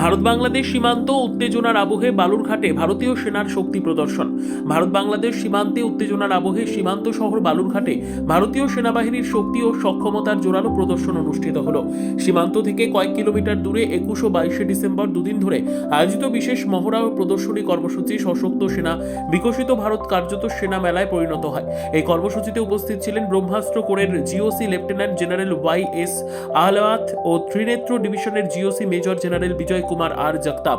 ভারত বাংলাদেশ সীমান্ত উত্তেজনার আবহে বালুরঘাটে ভারতীয় সেনার শক্তি প্রদর্শন। ভারত বাংলাদেশ সীমান্তে উত্তেজনার আবহে সীমান্ত শহর বালুরঘাটে ভারতীয় সেনাবাহিনীর শক্তি ও সক্ষমতার জোরালো প্রদর্শন অনুষ্ঠিত হল। সীমান্ত থেকে কয়েক কিলোমিটার দূরে একুশ ও বাইশে ডিসেম্বর দুদিন ধরে আয়োজিত বিশেষ মহড়া ও প্রদর্শনী কর্মসূচি সশক্ত সেনা, বিকশিত ভারত কার্যত সেনা মেলায় পরিণত হয়। এই কর্মসূচিতে উপস্থিত ছিলেন ব্রহ্মাস্ত্র কোরের GOC lieutenant general Y S Ahlawat ও ত্রিনেত্র ডিভিশনের GOC major general Vijay Kumar R Jagtap.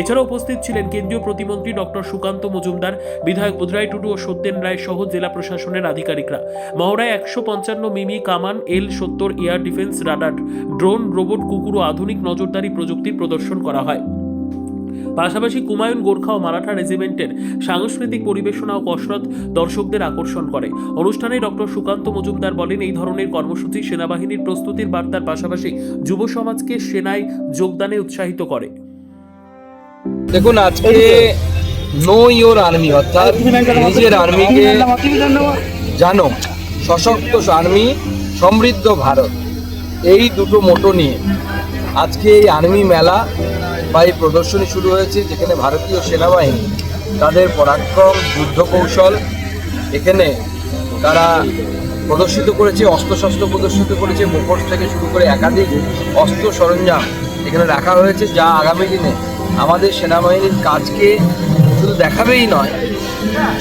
এছাড়া উপস্থিত ছিলেন কেন্দ্রীয় প্রতিমন্ত্রী ডক্টর সুকান্ত মজুমদার, বিধায়ক বুধরাই টুডু ও সত্যেন রায় সহ জেলা প্রশাসনের আধিকারিকরা। মহড়ায় একশো পঞ্চান্ন মিমি কামান, এল সত্তর air defence radar, drone, robot, কুকুর ও আধুনিক নজরদারি প্রযুক্তির প্রদর্শন করা হয়। পাশাপাশি কুমায়ুন গোর্খা ও মারাঠা রেজিমেন্টের সাংস্কৃতিক পরিবেশনা ও কসরত দর্শকদের আকর্ষণ করে। অনুষ্ঠানে ডক্টর সুকান্ত মজুমদার বলেন এই ধরনের কর্মসূচি সেনাবাহিনীর প্রস্তুতির বার্তার পাশাপাশি যুব সমাজকে সেনায় যোগদানে উৎসাহিত করে। দেখুন আজকে নো ইয়োর আর্মি অর্থাৎ নিজের আর্মিকে জানো সশক্ত আর্মি সমৃদ্ধ ভারত এই দুটো মোটো নিয়ে। আজকে এই আর্মি মেলা বা এই প্রদর্শনী শুরু হয়েছে, যেখানে ভারতীয় সেনাবাহিনী তাদের পরাক্রম যুদ্ধ কৌশল এখানে তারা প্রদর্শিত করেছে, অস্ত্রশস্ত্র প্রদর্শিত করেছে, মুখোশ থেকে শুরু করে একাধিক অস্ত্র সরঞ্জাম এখানে রাখা হয়েছে, যা আগামী দিনে আমাদের সেনাবাহিনীর কাজকে শুধু দেখাবেই নয়,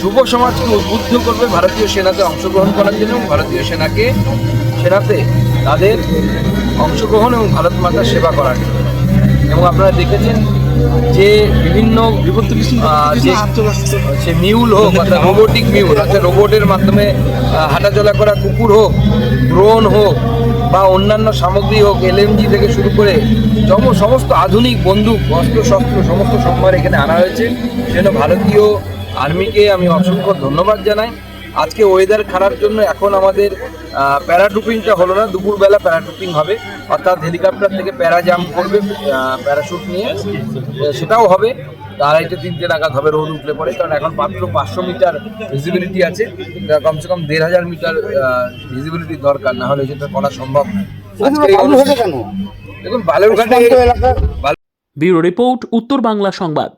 যুব সমাজকে উদ্বুদ্ধ করবে, ভারতীয় সেনাতে অংশগ্রহণ করার জন্য এবং ভারতীয় সেনাকে, সেনাতে তাদের অংশগ্রহণ এবং ভারত মাতার সেবা করার জন্য। এবং আপনারা দেখেছেন যে বিভিন্ন যে মিউল হোক অর্থাৎ রোবোটিক মিউল অর্থাৎ রোবটের মাধ্যমে হাঁটাচলা করা কুকুর হোক ড্রোন হোক বা অন্যান্য সামগ্রী হোক এলএমজি থেকে শুরু করে যম- সমস্ত আধুনিক বন্দুক, অস্ত্র, শস্ত্র, সমস্ত সম্ভার এখানে আনা হয়েছে। সেজন্য ভারতীয় আর্মিকে আমি অসংখ্য ধন্যবাদ জানাই। আজকে ওয়েদার খারাপ জন্য এখন আমাদের প্যারাটুপিংটা হলো না দুপুরবেলা প্যারাটুপিং হবে। অর্থাৎ হেলিকপ্টার থেকে প্যারা জাম্প করবে প্যারাশুট নিয়ে। সেটাও হবে। আড়াইটে তিনটে নাগাদ হবে রোদ উঠলে পরে কারণ এখন মাত্র পাঁচশো মিটার ভিজিবিলিটি আছে। কমসে কম দেড় হাজার মিটার ভিজিবিলিটি দরকার না হলে সেটা করা সম্ভব দেখুন বালুরঘাটে বালু- ব্যুরো রিপোর্ট উত্তর বাংলা সংবাদ।